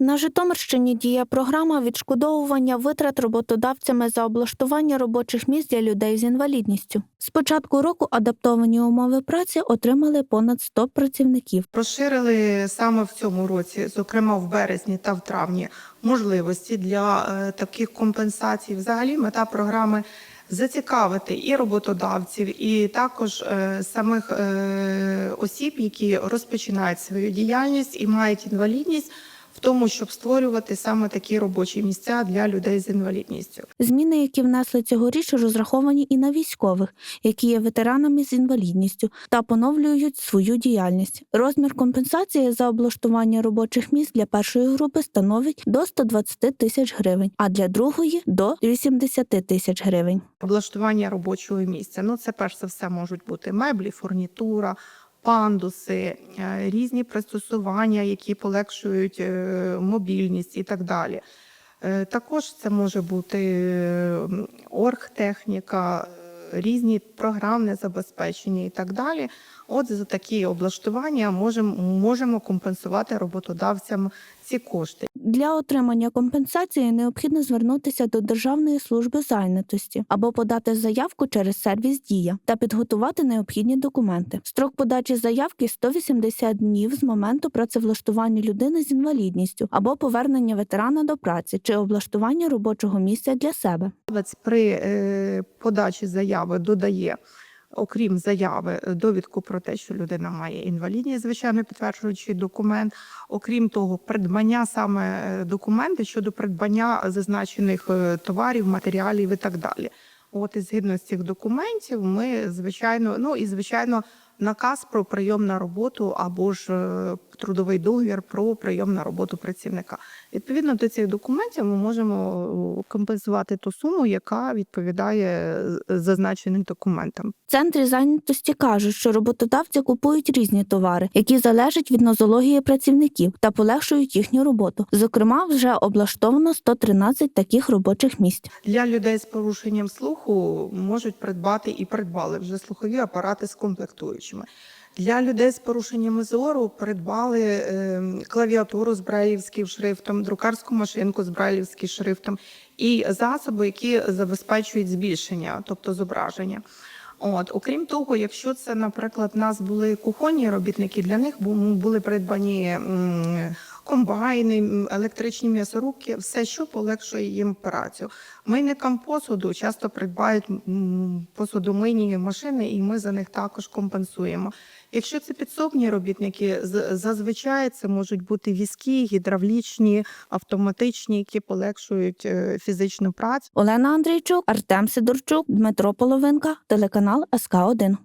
На Житомирщині діє програма відшкодовування витрат роботодавцями за облаштування робочих місць для людей з інвалідністю. З початку року адаптовані умови праці отримали понад 100 працівників. Розширили саме в цьому році, зокрема в березні та в травні, можливості для е, таких компенсацій. Взагалі, мета програми зацікавити і роботодавців, і також е, самих е, осіб, які розпочинають свою діяльність і мають інвалідність, в тому, щоб створювати саме такі робочі місця для людей з інвалідністю. Зміни, які внесли цьогоріч, розраховані і на військових, які є ветеранами з інвалідністю та поновлюють свою діяльність. Розмір компенсації за облаштування робочих місць для першої групи становить до 120 тисяч гривень, а для другої до 80 тисяч гривень. облаштування робочого місця. Ну, це перш за все можуть бути меблі, фурнітура, пандуси, е, різні пристосування, які полегшують е, мобільність і так далі. Е, Також це може бути оргтехніка, різні програмне забезпечення і так далі. От за такі облаштування можемо, можемо компенсувати роботодавцям ці кошти. Для отримання компенсації необхідно звернутися до Державної служби зайнятості або подати заявку через сервіс Дія та підготувати необхідні документи. Строк подачі заявки 180 днів з моменту працевлаштування людини з інвалідністю або повернення ветерана до праці чи облаштування робочого місця для себе. При е, подачі заяви додає, окрім заяви, е, довідку про те, що людина має інвалідність, звичайно, підтверджуючий документ. Окрім того, придбання саме е, документи щодо придбання зазначених е, товарів, матеріалів і так далі. От і згідно з цих документів, ми звичайно, ну і звичайно, наказ про прийом на роботу або ж е, трудовий договір про прийом на роботу працівника. Відповідно до цих документів, ми можемо е, компенсувати ту суму, яка відповідає е, зазначеним документам. В центрі зайнятості кажуть, що роботодавці купують різні товари, які залежать від нозології працівників та полегшують їхню роботу. Зокрема, вже облаштовано 113 таких робочих місць. Для людей з порушенням слуху можуть придбати і придбали вже слухові апарати з комплектуючими. Для людей з порушеннями зору придбали е, клавіатуру з брайлівським шрифтом, друкарську машинку з брайлівським шрифтом і засоби, які забезпечують збільшення, тобто зображення. От, окрім того, якщо це, наприклад, в нас були кухонні робітники, для них були придбані комбайни, електричні м'ясорубки, все, що полегшує їм працю. Мийникам посуду часто придбають посудомийні машини, і ми за них також компенсуємо. Якщо це підсобні робітники, зазвичай це можуть бути візки, гідравлічні, автоматичні, які полегшують е, фізичну працю. Олена Андрійчук, Артем Сидорчук, Дмитро Половинка, телеканал СК 1